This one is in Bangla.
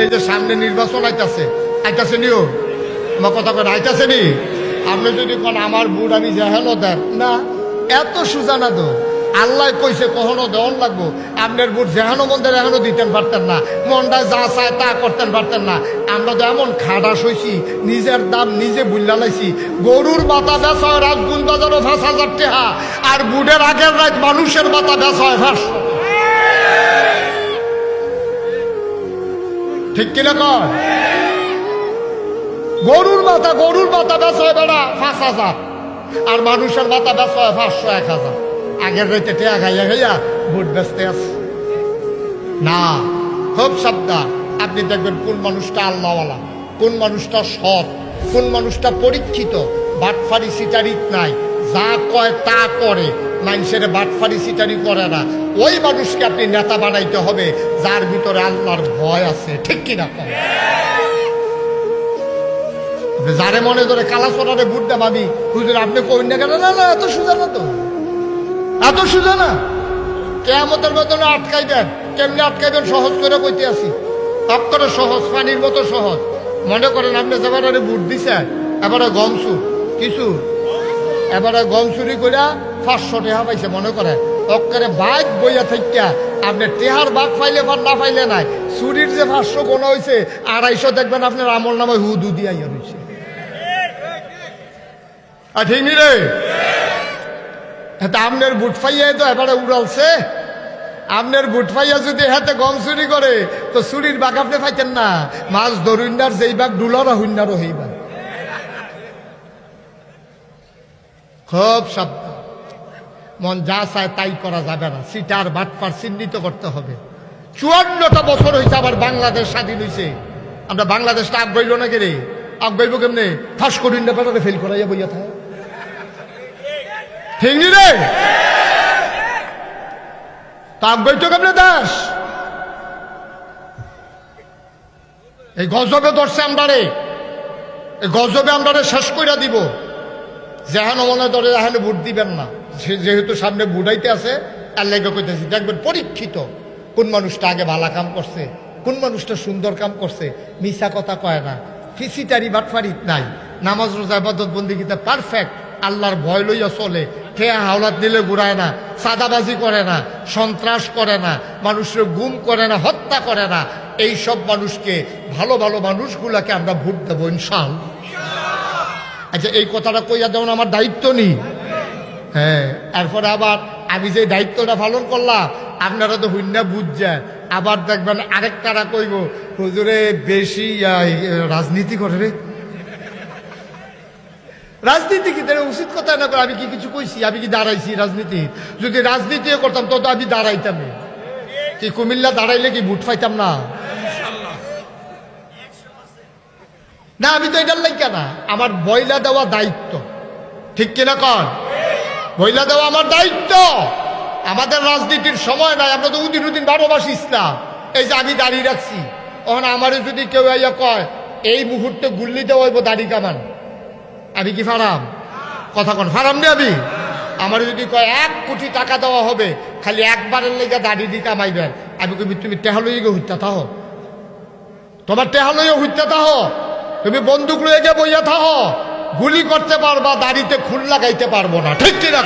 এই যে সামনে নির্বাচন আইতাছে আইতাছে নিও। আমার কথা করে আইতাছে নি? আপনি যদি কোন, আমার বুট আমি জাহানো দেন। না, এত সুজানা তো। আল্লাহ কইছে, কখনো দেওয়ান লাগবো? আপনার বুট যেহানো মন্দির এখনও দিতেন পারতেন না। মনটা যা চায় তা করতেন পারতেন না। আমরা তো এমন খাডাস হইছি, নিজের দাম নিজে বুল্লা লাইছি। গরুর মাথা বেচা হয় রাজগুল বাজারও পাঁচ হাজার টাকা, আর বুটের আগের রাত মানুষের মাথা বেচা হয় পাঁচশো। ঠিক কিনা কর গরুর মাথা গরুর মাথা বেচা হয় বেড়া পাঁচ হাজার। আর মানুষের মাথা বেচা হয় পাঁচশো এক হাজার। আগের রাইতে টেয়া খাইয়া খাইয়া ভোট বেচতে আছে। না, খুব সাবধান। আপনি দেখবেন কোন মানুষটা আল্লাহওয়ালা, কোন মানুষটা সৎ, কোন মানুষটা পরীক্ষিত। বাটফারি সিটারিত নাই। যা কয় তা করে। মানুষের বাটফারি সিটারি করে না। ওই মানুষকে আপনি নেতা বানাইতে হবে, যার ভিতরে আল্লাহর ভয় আছে। ঠিক কিনা যারে মনে ধরে কালা সোনারে দেব আমি হুজুর, আপনি কই না কেন? না না, এত সুজা না তো। এত সুজা না। কেয়ামতের মতন আটকাইবেন কেমনি আটকাইবেন সহজ করে কইতে আসি অক্ষরে সহজ, পানির মতো সহজ। মনে করেন আপনি যেবারে বুট দিছেন, এবারে গম সুর কিছু এবারে গম চুরি করিয়া পাঁচশো টেহা পাইছে, মনে করে অক্ষরে বাইক বইয়া থাকিয়া আপনি টেহার বাঘ পাইলে বা না পাইলে নাই। চুরির যে পাঁচশো গোনা হয়েছে আড়াইশো দেখবেন আপনার আমল নামে হুদু দিয়া ইয়া রয়েছে আর ঠিক নি রে? এটা আপনার বুট ফাইয়া তো এবারে উড়ালছে। আপনার বুট ফাইয়া যদি হাতে গম চুরি করে, তো চুরির বাঘ আপনি পাইতেন না। মাছ ধরুন্ডার যেই বাঘ ডুলারও হুন্ডারও বাঘ। খুব সাবধান। মন যা চায় তাই করা যাবে না। সিটার বাটপার চিহ্নিত করতে হবে। চুয়ান্নটা বছর হয়েছে আবার বাংলাদেশ স্বাধীন হয়েছে আমরা বাংলাদেশটা আগ বইল না কেরে আগ বইব কেমনে? ফাঁস করিন না বেটারে ফেল করাইয়া বইয়া থাকে। ঠিক রে? কেমনে দাস? এই গজবে ধরছে আমরারে। এই গজবে আমরারে শেষ কইরা দিব। যেহেন মনে ধরে এখানে ভোট দিবেন না। যেহেতু সামনে বুড়াইতে আছে আর লেগে দেখবেন পরীক্ষিত কোন মানুষটা আগে ভালা কাম করছে, কোন মানুষটা সুন্দর কাম করছে মিশা কথা কয় না। ফিসিটারি বাটফারিত নাই। নামাজ, রোজা, ইবাদত বন্দিগিতে পারফেক্ট আল্লাহর ভয় লইয়া চলে। খেয়া হাওলাত দিলে ঘুরায় না সাদাবাজি করে না, সন্ত্রাস করে না, মানুষের গুম করে না, হত্যা করে না। এই সব মানুষকে, ভালো ভালো মানুষগুলাকে আমরা ভোট দেবো ইনশাআল্লাহ। আচ্ছা এই কথাটা কইয়া দেওয়ান আমার দায়িত্ব নেই। হ্যাঁ এরপরে আবার আমি যে দায়িত্বটা পালন করলাম, আপনারা তো হুন্না বুঝছেন। আবার দেখবেন আরেক তারা কইব, হুজুরে, বেশি রাজনীতি করে রে। রাজনীতি কি? তাহলে উচিত কথা না করে আমি কি কিছু কইছি? আমি কি দাঁড়াইছি রাজনীতি? যদি রাজনীতিও করতাম তত আমি দাঁড়াইতাম কি কুমিল্লা দাঁড়াইলে কি ভোট পাইতাম না? না, আমি তো এটার লাইকা না। আমার বইলা দেওয়া দায়িত্ব। ঠিক কিনা কর বইলা দেওয়া আমার দায়িত্ব। আমাদের রাজনীতির সময় নাই, আমরা তো উদিন উদিন বারো মাস ইসলাম। এই যে আমি দাঁড়িয়ে রাখছি। তখন আমারও যদি কেউ ইয়া কয়, এই মুহূর্তে গুল্লি দেওয়া হইব দাড়ি কামান। আমি কি ফারাম? কথা কন, ফারাম নি আমি? আমার যদি কয়, এক কোটি টাকা দেওয়া হবে, খালি একবারের লেগে দাড়ি দিয়ে কামাইবেন। আমি কবি তুমি টেহা লইয়ে গিয়ে হত্যা থাহ তোমার টেহা লইয়ে হত্যা থাহ তুমি বন্দুক লয়ে গিয়ে বইয়া থাহ। গুলি করতে পারবা, দাড়িতে খুন লাগাইতে পারব না। ঠিক কিনা